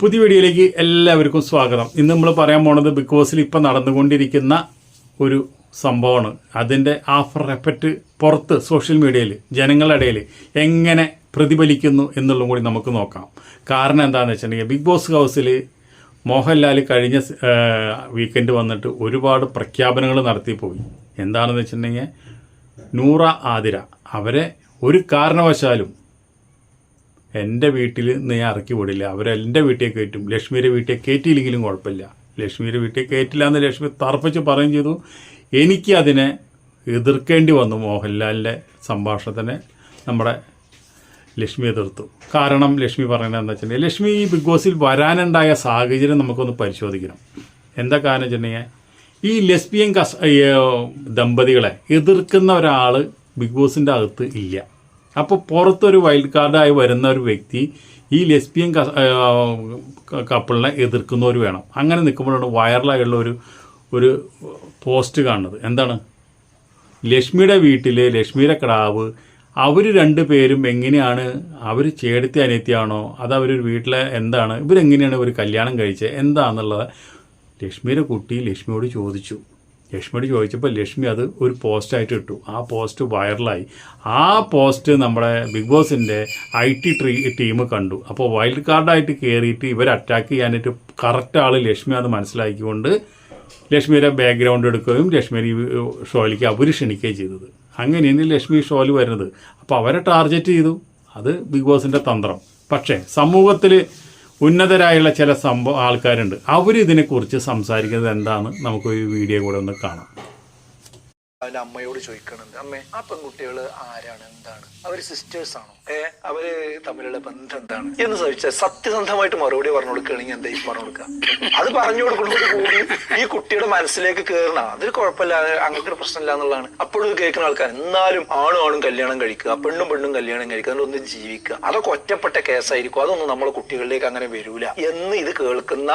പുതിയ വീഡിയോയിലേക്ക് എല്ലാവർക്കും സ്വാഗതം. ഇന്ന് നമ്മൾ പറയാൻ പോണത് ബിഗ് ബോസിൽ ഇപ്പം നടന്നുകൊണ്ടിരിക്കുന്ന ഒരു സംഭവമാണ്. അതിന്റെ ആഫർ എഫക്റ്റ് പുറത്ത് സോഷ്യൽ മീഡിയയിൽ ജനങ്ങളുടെ ഇടയിൽ എങ്ങനെ പ്രതിഫലിക്കുന്നു എന്നുള്ളതും കൂടി നമുക്ക് നോക്കാം. കാരണം എന്താണെന്ന് വെച്ചിട്ടുണ്ടെങ്കിൽ ബിഗ് ബോസ് ഹൗസിൽ മോഹൻലാൽ കഴിഞ്ഞ വീക്കെൻഡ് വന്നിട്ട് ഒരുപാട് പ്രഖ്യാപനങ്ങൾ നടത്തിപ്പോയി എന്താണെന്ന് വെച്ചിട്ടുണ്ടെങ്കിൽ നൂറ ആതിര. അവരെ ഒരു കാരണവശാലും എന്റെ വീട്ടിൽ നിന്ന് ഞാൻ ഇറക്കി വിടില്ല. അവരെന്റെ വീട്ടിൽ കയറ്റും. ലക്ഷ്മിയുടെ വീട്ടിൽ കയറ്റിയില്ലെങ്കിലും കുഴപ്പമില്ല. ലക്ഷ്മിയുടെ വീട്ടിൽ കയറ്റില്ല എന്ന് ലക്ഷ്മി തറപ്പിച്ച് പറയുകയും ചെയ്തു. എനിക്ക് അതിനെ എതിർക്കേണ്ടി വന്നു മോഹൻലാലിന്റെ സംഭാഷണത്തിനെ നമ്മുടെ ലക്ഷ്മി എതിർത്തു. കാരണം ലക്ഷ്മി പറയുന്നത് എന്താ വെച്ചിട്ടുണ്ടെങ്കിൽ ലക്ഷ്മി ഈ ബിഗ് ബോസിൽ വരാനുണ്ടായ സാഹചര്യം നമുക്കൊന്ന് പരിശോധിക്കണം. എന്താ കാരണം വെച്ചിട്ടുണ്ടെങ്കിൽ ഈ ലെസ്ബിയൻ കസ് ദമ്പതികളെ എതിർക്കുന്ന ഒരാൾ ബിഗ് ബോസിന്റെ അകത്ത് ഇല്ല. അപ്പോൾ പുറത്തൊരു വൈൽഡ് കാർഡായി വരുന്ന ഒരു വ്യക്തി ഈ ലെസ്ബിയൻ കപ്പിളിനെ എതിർക്കുന്നവർ വേണം. അങ്ങനെ നിൽക്കുമ്പോഴാണ് വൈറലായുള്ള ഒരു ഒരു പോസ്റ്റ് കാണുന്നത്. എന്താണ്? ലക്ഷ്മിയുടെ വീട്ടിൽ ലക്ഷ്മിയുടെ കിടാവ് അവർ രണ്ടുപേരും എങ്ങനെയാണ് അവർ ചേടത്തി അനിയത്തിയാണോ അത് അവരൊരു വീട്ടിലെ എന്താണ് ഇവരെങ്ങനെയാണ് ഇവർ കല്യാണം കഴിച്ചത് എന്താണെന്നുള്ളത് ലക്ഷ്മിയുടെ കുട്ടി ലക്ഷ്മിയോട് ചോദിച്ചു. ലക്ഷ്മിയോട് ചോദിച്ചപ്പോൾ ലക്ഷ്മി അത് ഒരു പോസ്റ്റായിട്ട് ഇട്ടു. ആ പോസ്റ്റ് വൈറലായി ആ പോസ്റ്റ് നമ്മുടെ ബിഗ് ബോസിന്റെ ഐ ടി ടീം കണ്ടു. അപ്പോൾ വൈൽഡ് കാർഡായിട്ട് കയറിയിട്ട് ഇവർ അറ്റാക്ക് ചെയ്യാനായിട്ട് കറക്റ്റ് ആൾ ലക്ഷ്മി അത് മനസ്സിലാക്കിക്കൊണ്ട് ലക്ഷ്മിയുടെ ബാക്ക്ഗ്രൗണ്ട് എടുക്കുകയും ലക്ഷ്മിയെ ഷോയിലേക്ക് അവർ ക്ഷണിക്കുകയും ചെയ്തത്. അങ്ങനെയാണ് ലക്ഷ്മി ഷോയിൽ വരുന്നത്. അപ്പോൾ അവരെ ടാർഗറ്റ് ചെയ്തു. അത് ബിഗ് ബോസിന്റെ തന്ത്രം. പക്ഷേ സമൂഹത്തിൽ ഉന്നതരായുള്ള ചില സംഭവ ആൾക്കാരുണ്ട്. അവർ ഇതിനെക്കുറിച്ച് സംസാരിക്കുന്നത് എന്താണ് നമുക്ക് ഈ വീഡിയോ കൂടെ ഒന്ന് കാണാം. അവന്റെ അമ്മയോട് ചോദിക്കണുണ്ട് അമ്മേ ആ പെൺകുട്ടികൾ ആരാണ്? എന്താണ്? അവർ സിസ്റ്റേഴ്സ് ആണോ? ഏ അവർ തമ്മിലുള്ള ബന്ധം എന്താണ്? എന്ന് ചോദിച്ചാൽ സത്യസന്ധമായിട്ട് മറുപടി പറഞ്ഞു കൊടുക്കുകയാണെങ്കിൽ എന്താ ഈ പറഞ്ഞു കൊടുക്കുക? അത് പറഞ്ഞു കൊടുക്കുന്നത് കൂടി ഈ കുട്ടിയുടെ മനസ്സിലേക്ക് കയറണം. അതൊരു കുഴപ്പമില്ല ഒരു പ്രശ്നമില്ല എന്നുള്ളതാണ്. അപ്പോഴും കേൾക്കുന്ന ആൾക്കാർ എന്നാലും ആണും ആണും കല്യാണം കഴിക്കുക പെണ്ണും പെണ്ണും കല്യാണം കഴിക്കുക അതിലൊന്ന് ജീവിക്കുക. അതൊക്കെ ഒറ്റപ്പെട്ട കേസായിരിക്കും. അതൊന്നും നമ്മളെ കുട്ടികളിലേക്ക് അങ്ങനെ വരൂല. എന്ന് ഇത് കേൾക്കുന്ന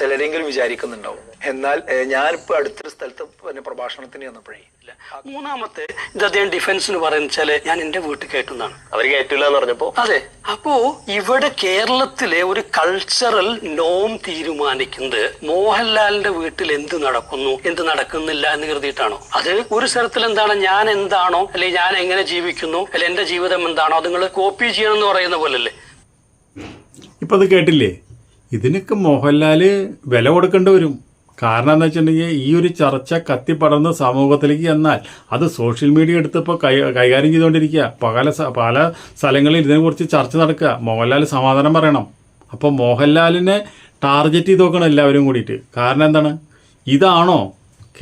ചിലരെങ്കിലും വിചാരിക്കുന്നുണ്ടാവും. എന്നാൽ ഞാനിപ്പോ അടുത്തൊരു സ്ഥലത്ത് പിന്നെ പ്രഭാഷണത്തിന് ചെന്നപ്പോഴേ ഇല്ല മൂന്നാമത്തെ ഇത് അദ്ദേഹം ഡിഫൻസിന് പറയുന്നത് ഞാൻ എന്റെ വീട്ടിൽ കയറ്റുന്നതാണ് അവർ കയറ്റില്ല എന്ന് പറഞ്ഞപ്പോ? അതെ. അപ്പോ ഇവിടെ കേരളത്തിലെ ഒരു കൾച്ചറൽ നോം തീരുമാനിക്കുന്നത് മോഹൻലാലിന്റെ വീട്ടിൽ എന്ത് നടക്കുന്നു എന്ത് നടക്കുന്നില്ല എന്ന് കരുതിയിട്ടാണോ? അത് ഒരു സ്ഥലത്തിൽ എന്താണ് ഞാൻ എന്താണോ അല്ലെങ്കിൽ ഞാൻ എങ്ങനെ ജീവിക്കുന്നു അല്ലെ എന്റെ ജീവിതം എന്താണോ അത് നിങ്ങൾ കോപ്പി ചെയ്യണം എന്ന് പറയുന്ന പോലല്ലേ? ഇപ്പൊ അത് കേട്ടില്ലേ? ഇതിനൊക്കെ മോഹൻലാൽ വില കൊടുക്കേണ്ടി വരും. കാരണം എന്താ വെച്ചിട്ടുണ്ടെങ്കിൽ ഈ ഒരു ചർച്ച കത്തിപ്പടർന്ന് സമൂഹത്തിലേക്ക് എന്നാൽ അത് സോഷ്യൽ മീഡിയ എടുത്തപ്പോൾ കൈ കൈകാര്യം ചെയ്തുകൊണ്ടിരിക്കുക. പല പല സ്ഥലങ്ങളിൽ ഇതിനെക്കുറിച്ച് ചർച്ച നടക്കുക. മോഹൻലാൽ സമാധാനം പറയണം. അപ്പോൾ മോഹൻലാലിനെ ടാർഗറ്റ് ചെയ്ത് നോക്കണം എല്ലാവരും കൂടിയിട്ട്. കാരണം എന്താണ്? ഇതാണോ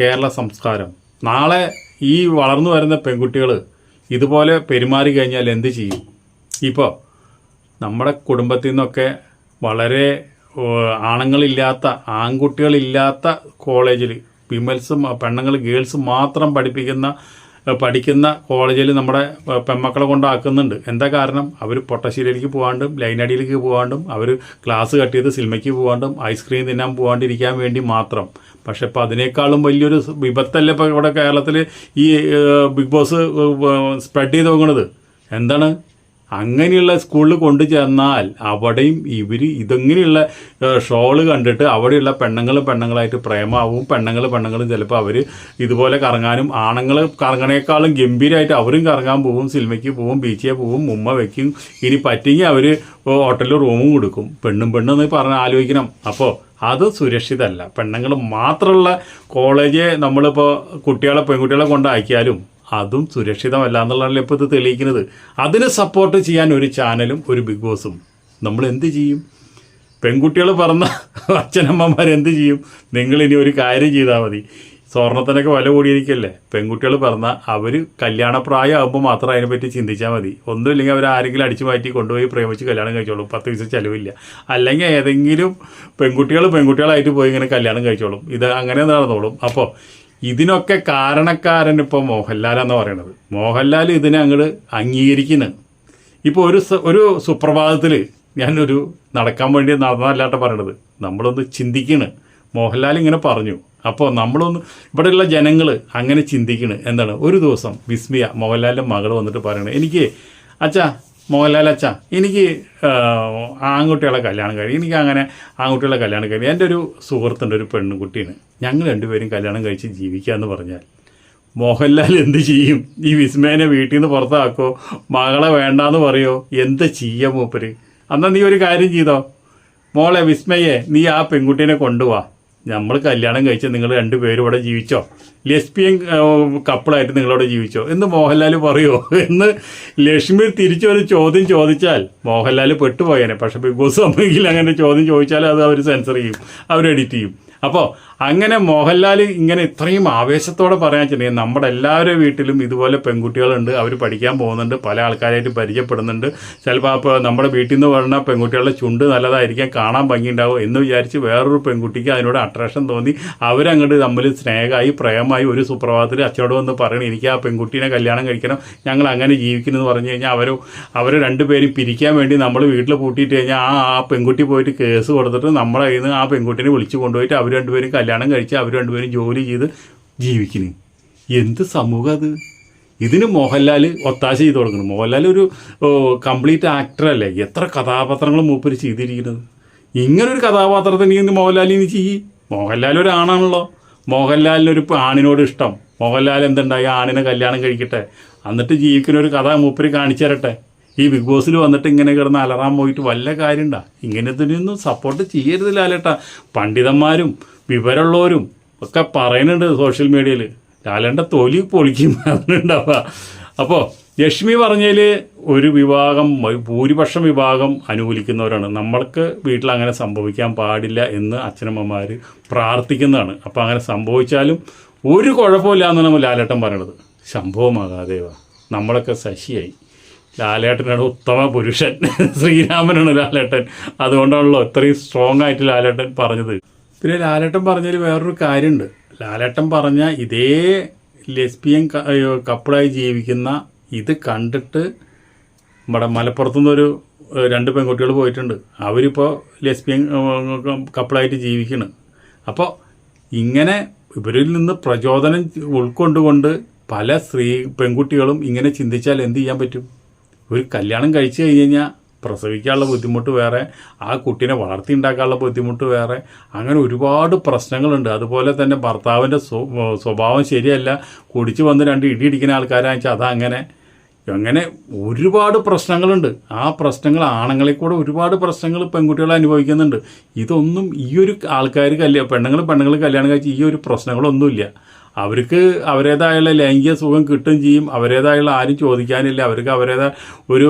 കേരള സംസ്കാരം? നാളെ ഈ വളർന്നു വരുന്ന പെൺകുട്ടികൾ ഇതുപോലെ പെരുമാറി കഴിഞ്ഞാൽ എന്ത് ചെയ്യും? ഇപ്പോൾ നമ്മുടെ കുടുംബത്തിൽ നിന്നൊക്കെ വളരെ ആണുങ്ങളില്ലാത്ത ആൺകുട്ടികളില്ലാത്ത കോളേജിൽ വിമൽസും പെണ്ണുങ്ങൾ ഗേൾസ് മാത്രം പഠിപ്പിക്കുന്ന പഠിക്കുന്ന കോളേജിൽ നമ്മുടെ പെൺമക്കളെ കൊണ്ടാക്കുന്നുണ്ട്. എന്താ കാരണം? അവർ പൊട്ടശ്ശേരിയിലേക്ക് പോകാണ്ടും ലൈനടിയിലേക്ക് പോകാണ്ടും അവർ ക്ലാസ് കട്ട് ചെയ്ത് സിനിമയ്ക്ക് പോകാണ്ടും ഐസ്ക്രീം തിന്നാൻ പോകാണ്ടിരിക്കാൻ വേണ്ടി മാത്രം. പക്ഷെ ഇപ്പോൾ അതിനേക്കാളും വലിയൊരു വിപത്തല്ലേ ഇപ്പോൾ ഇവിടെ കേരളത്തിൽ ഈ ബിഗ് ബോസ് സ്പ്രെഡ് ചെയ്ത് നോക്കണത്? എന്താണ്? അങ്ങനെയുള്ള സ്കൂളിൽ കൊണ്ടു ചെന്നാൽ അവിടെയും ഇവർ ഇതെങ്ങനെയുള്ള ഷോൾ കണ്ടിട്ട് അവിടെയുള്ള പെണ്ണുങ്ങളും പെണ്ണുങ്ങളായിട്ട് പ്രേമാവും പെണ്ണുങ്ങൾ പെണ്ണുങ്ങളും ചിലപ്പോൾ അവർ ഇതുപോലെ കറങ്ങാനും ആണുങ്ങൾ കറങ്ങണേക്കാളും ഗംഭീരമായിട്ട് അവരും കറങ്ങാൻ പോവും സിനിമയ്ക്ക് പോവും ബീച്ചിൽ പോവും ഉമ്മ വയ്ക്കും ഇനി പറ്റിയെങ്കിൽ അവർ ഹോട്ടലിൽ റൂമും കൊടുക്കും. പെണ്ണും പെണ്ണെന്ന് പറഞ്ഞ് ആലോചിക്കണം. അപ്പോൾ അത് സുരക്ഷിതമല്ല പെണ്ണുങ്ങൾ മാത്രമുള്ള കോളേജ് നമ്മളിപ്പോൾ കുട്ടികളെ പെൺകുട്ടികളെ കൊണ്ടാക്കിയാലും അതും സുരക്ഷിതമല്ല എന്നുള്ളതാണല്ലോ ഇപ്പോൾ ഇത് തെളിയിക്കുന്നത്. അതിന് സപ്പോർട്ട് ചെയ്യാൻ ഒരു ചാനലും ഒരു ബിഗ് ബോസും നമ്മൾ എന്ത് ചെയ്യും? പെൺകുട്ടികൾ പറഞ്ഞ അച്ഛനമ്മമാർ എന്ത് ചെയ്യും? നിങ്ങൾ ഇനി ഒരു കാര്യം ചെയ്താൽ മതി. സ്വർണത്തിനൊക്കെ വില കൂടിയിരിക്കല്ലേ? പെൺകുട്ടികൾ പറഞ്ഞാൽ അവർ കല്യാണപ്രായം ആകുമ്പോൾ മാത്രം അതിനെപ്പറ്റി ചിന്തിച്ചാൽ മതി. ഒന്നുമില്ലെങ്കിൽ അവർ ആരെങ്കിലും അടിച്ചു മാറ്റി കൊണ്ടുപോയി പ്രേമിച്ച് കല്യാണം കഴിച്ചോളും. പത്ത് പൈസ ചിലവില്ല. അല്ലെങ്കിൽ ഏതെങ്കിലും പെൺകുട്ടികൾ പെൺകുട്ടികളായിട്ട് പോയി ഇങ്ങനെ കല്യാണം കഴിച്ചോളും. ഇത് അങ്ങനെ നടന്നോളും. അപ്പോൾ ഇതിനൊക്കെ കാരണക്കാരൻ ഇപ്പോൾ മോഹൻലാലെന്ന് പറയണത്. മോഹൻലാൽ ഇതിനെ അങ്ങോട്ട് അംഗീകരിക്കുന്നു. ഇപ്പോൾ ഒരു ഒരു സുപ്രഭാതത്തിൽ ഞാനൊരു നടക്കാൻ വേണ്ടി നടന്നതല്ലാട്ട പറയണത്. നമ്മളൊന്ന് ചിന്തിക്കണ്. മോഹൻലാൽ ഇങ്ങനെ പറഞ്ഞു. അപ്പോൾ നമ്മളൊന്ന് ഇവിടെയുള്ള ജനങ്ങൾ അങ്ങനെ ചിന്തിക്കണ് എന്താണ് ഒരു ദിവസം വിസ്മിയ മോഹൻലാലിന്റെ മകൾ വന്നിട്ട് പറയണത് എനിക്ക് അച്ഛാ മോഹൻലാൽ അച്ഛ എനിക്ക് ആൺകുട്ടികളെ കല്യാണം കഴിയും എനിക്ക് അങ്ങനെ ആൺകുട്ടികളെ കല്യാണം കഴിയും എന്റെ ഒരു സുഹൃത്തുണ്ട് ഒരു പെൺകുട്ടിയാണ്. ഞങ്ങൾ രണ്ടുപേരും കല്യാണം കഴിച്ച് ജീവിക്കുക എന്ന് പറഞ്ഞാൽ മോഹൻലാൽ എന്ത് ചെയ്യും? ഈ വിസ്മയനെ വീട്ടിൽ നിന്ന് പുറത്താക്കോ? മകളെ വേണ്ടാന്ന് പറയോ? എന്ത് ചെയ്യാം മൂപ്പര്? അന്നാ നീ ഒരു കാര്യം ചെയ്തോ? മോളെ വിസ്മയെ നീ ആ പെൺകുട്ടീനെ കൊണ്ടുപോവാ നമ്മൾ കല്യാണം കഴിച്ച് നിങ്ങൾ രണ്ടുപേരും ഇവിടെ ജീവിച്ചോ? ലെസ്ബിയൻ കപ്പിളായിട്ട് നിങ്ങളോട് ജീവിച്ചോ? എന്ന് മോഹൻലാൽ പറയുമോ എന്ന് ലക്ഷ്മി തിരിച്ചൊരു ചോദ്യം ചോദിച്ചാൽ മോഹൻലാൽ പെട്ടുപോയേനെ. പക്ഷെ ബിഗ് ബോസ് സമ്മതിക്കില്ല അങ്ങനെ ചോദ്യം ചോദിച്ചാൽ അത് അവർ സെൻസർ ചെയ്യും. അവർ എഡിറ്റ് ചെയ്യും. അപ്പോൾ അങ്ങനെ മോഹൻലാൽ ഇങ്ങനെ ഇത്രയും ആവേശത്തോടെ പറയാൻ വെച്ചിട്ടുണ്ടെങ്കിൽ നമ്മുടെ എല്ലാവരുടെ വീട്ടിലും ഇതുപോലെ പെൺകുട്ടികളുണ്ട്. അവർ പഠിക്കാൻ പോകുന്നുണ്ട്. പല ആൾക്കാരായിട്ട് പരിചയപ്പെടുന്നുണ്ട്. ചിലപ്പോൾ അപ്പോൾ നമ്മുടെ വീട്ടിൽ നിന്ന് പറഞ്ഞ പെൺകുട്ടികളുടെ ചുണ്ട് നല്ലതായിരിക്കാം കാണാൻ ഭംഗിയുണ്ടാവും എന്ന് വിചാരിച്ച് വേറൊരു പെൺകുട്ടിക്ക് അതിനോട് അട്രാക്ഷൻ തോന്നി. അവരങ്ങോട്ട് തമ്മിൽ സ്നേഹമായി പ്രേമമായി ഒരു സുപ്രഭാതത്തിൽ അച്ഛനോട് വന്ന് പറയണം എനിക്ക് ആ പെൺകുട്ടീനെ കല്യാണം കഴിക്കണം ഞങ്ങൾ അങ്ങനെ ജീവിക്കണമെന്ന് പറഞ്ഞു കഴിഞ്ഞാൽ അവർ അവർ രണ്ടുപേരും പിരിക്കാൻ വേണ്ടി നമ്മൾ വീട്ടിൽ പൂട്ടിയിട്ട് കഴിഞ്ഞാൽ ആ ആ പെൺകുട്ടി പോയിട്ട് കേസ് കൊടുത്തിട്ട് നമ്മളെ കയ്യിൽ നിന്ന് ആ പെൺകുട്ടീനെ വിളിച്ചു കൊണ്ടുപോയിട്ട് അവർ രണ്ടുപേരും കല്യാണം കഴിച്ച് അവർ രണ്ടുപേരും ജോലി ചെയ്ത് ജീവിക്കുന്നു. എന്ത് സമൂഹം അത്? ഇതിന് മോഹൻലാൽ ഒത്താശ ചെയ്ത് കൊടുക്കണം മോഹൻലാൽ ഒരു കംപ്ലീറ്റ് ആക്ടറല്ലേ എത്ര കഥാപാത്രങ്ങൾ മൂപ്പര് ചെയ്തിരിക്കുന്നത്? ഇങ്ങനൊരു കഥാപാത്രത്തിന് ഇനി ചെയ്യ്. മോഹൻലാൽ ഒരു ആണാണല്ലോ മോഹൻലാലിനൊരു ആണിനോട് ഇഷ്ടം. മോഹൻലാൽ എന്തുണ്ടായി? ആണിനെ കല്യാണം കഴിക്കട്ടെ. എന്നിട്ട് ജീവിക്കുന്ന ഒരു കഥ മൂപ്പര് കാണിച്ചു തരട്ടെ. ഈ ബിഗ് ബോസിൽ വന്നിട്ട് ഇങ്ങനെ കിടന്ന് അലറാൻ പോയിട്ട് വല്ല കാര്യമുണ്ടാ ഇങ്ങനത്തിനൊന്നും സപ്പോർട്ട് ചെയ്യരുത് ലാലേട്ട. പണ്ഡിതന്മാരും വിവരമുള്ളവരും ഒക്കെ പറയുന്നുണ്ട് സോഷ്യൽ മീഡിയയിൽ ലാലേട്ട തൊലി പൊളിക്കും. അതുണ്ടാവുക അപ്പോൾ ലക്ഷ്മി പറഞ്ഞതിൽ ഒരു വിഭാഗം ഭൂരിപക്ഷം വിഭാഗം അനുകൂലിക്കുന്നവരാണ്. നമ്മൾക്ക് വീട്ടിൽ അങ്ങനെ സംഭവിക്കാൻ പാടില്ല എന്ന് അച്ഛനമ്മമാർ പ്രാർത്ഥിക്കുന്നതാണ്. അപ്പോൾ അങ്ങനെ സംഭവിച്ചാലും ഒരു കുഴപ്പമില്ല എന്നാണ് ലാലേട്ടൻ പറയണത്. ശംഭവമാകാദേവ നമ്മളൊക്കെ ശശിയായി. ലാലേട്ടനാണ് ഉത്തമ പുരുഷൻ. ശ്രീരാമനാണ് ലാലേട്ടൻ. അതുകൊണ്ടാണല്ലോ ഇത്രയും സ്ട്രോങ് ആയിട്ട് ലാലേട്ടൻ പറഞ്ഞത്. പിന്നെ ലാലേട്ടൻ പറഞ്ഞതിൽ വേറൊരു കാര്യമുണ്ട് ലാലേട്ടൻ പറഞ്ഞ ഇതേ ലെസ്ബിയൻ കപ്പിളായി ജീവിക്കുന്ന ഇത് കണ്ടിട്ട് നമ്മുടെ മലപ്പുറത്തുനിന്നൊരു രണ്ട് പെൺകുട്ടികൾ പോയിട്ടുണ്ട്. അവരിപ്പോൾ ലെസ്ബിയൻ കപ്പിളായിട്ട് ജീവിക്കണം. അപ്പോൾ ഇങ്ങനെ ഇവരിൽ നിന്ന് പ്രചോദനം ഉൾക്കൊണ്ടുകൊണ്ട് പല സ്ത്രീ പെൺകുട്ടികളും ഇങ്ങനെ ചിന്തിച്ചാൽ എന്ത് ചെയ്യാൻ പറ്റും? ഒരു കല്യാണം കഴിച്ചു കഴിഞ്ഞ് കഴിഞ്ഞാൽ പ്രസവിക്കാനുള്ള ബുദ്ധിമുട്ട് വേറെ ആ കുട്ടീനെ വളർത്തി ഉണ്ടാക്കാനുള്ള ബുദ്ധിമുട്ട് വേറെ അങ്ങനെ ഒരുപാട് പ്രശ്നങ്ങളുണ്ട്. അതുപോലെ തന്നെ ഭർത്താവിന്റെ സ്വഭാവം ശരിയല്ല. കുടിച്ച് വന്ന് രണ്ട് ഇടി ഇടിക്കുന്ന ആൾക്കാരാണെന്ന് വെച്ചാൽ അതങ്ങനെ അങ്ങനെ ഒരുപാട് പ്രശ്നങ്ങളുണ്ട്. ആ പ്രശ്നങ്ങൾ ആണുങ്ങളെ കൂടെ ഒരുപാട് പ്രശ്നങ്ങൾ പെൺകുട്ടികൾ അനുഭവിക്കുന്നുണ്ട്. ഇതൊന്നും ഈ ഒരു ആൾക്കാർ കല്യാണം പെണ്ണുങ്ങൾ പെണ്ണുങ്ങൾ കല്യാണം കഴിച്ച് ഈ ഒരു പ്രശ്നങ്ങളൊന്നുമില്ല. അവർക്ക് അവരുടേതായുള്ള ലൈംഗിക സുഖം കിട്ടുകയും ചെയ്യും അവരുടേതായുള്ള ആരും ചോദിക്കാനില്ല. അവർക്ക് അവരുടേതായ ഒരു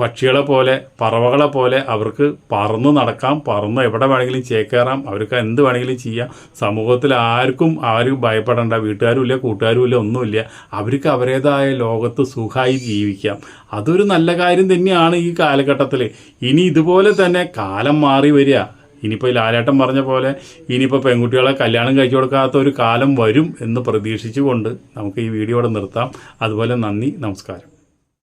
പക്ഷികളെ പോലെ പറവകളെ പോലെ അവർക്ക് പറന്ന് നടക്കാം പറന്ന് എവിടെ വേണമെങ്കിലും ചേക്കേറാം അവർക്ക് എന്ത് വേണമെങ്കിലും ചെയ്യാം. സമൂഹത്തിൽ ആർക്കും ആരും ഭയപ്പെടേണ്ട വീട്ടുകാരും ഇല്ല കൂട്ടുകാരും ഇല്ല ഒന്നുമില്ല. അവർക്ക് അവരേതായ ലോകത്ത് സുഖമായി ജീവിക്കാം. അതൊരു നല്ല കാര്യം തന്നെയാണ് ഈ കാലഘട്ടത്തിൽ ഇനി ഇതുപോലെ തന്നെ കാലം മാറി വരിക. ഇനിയിപ്പോൾ ലാലേട്ടൻ പറഞ്ഞ പോലെ ഇനിയിപ്പോൾ പെൺകുട്ടികളെ കല്യാണം കഴിച്ചു കൊടുക്കാത്ത ഒരു കാലം വരും എന്ന് പ്രതീക്ഷിച്ചുകൊണ്ട് നമുക്ക് ഈ വീഡിയോ ഇവിടെ നിർത്താം. അതുപോലെ നന്ദി നമസ്കാരം.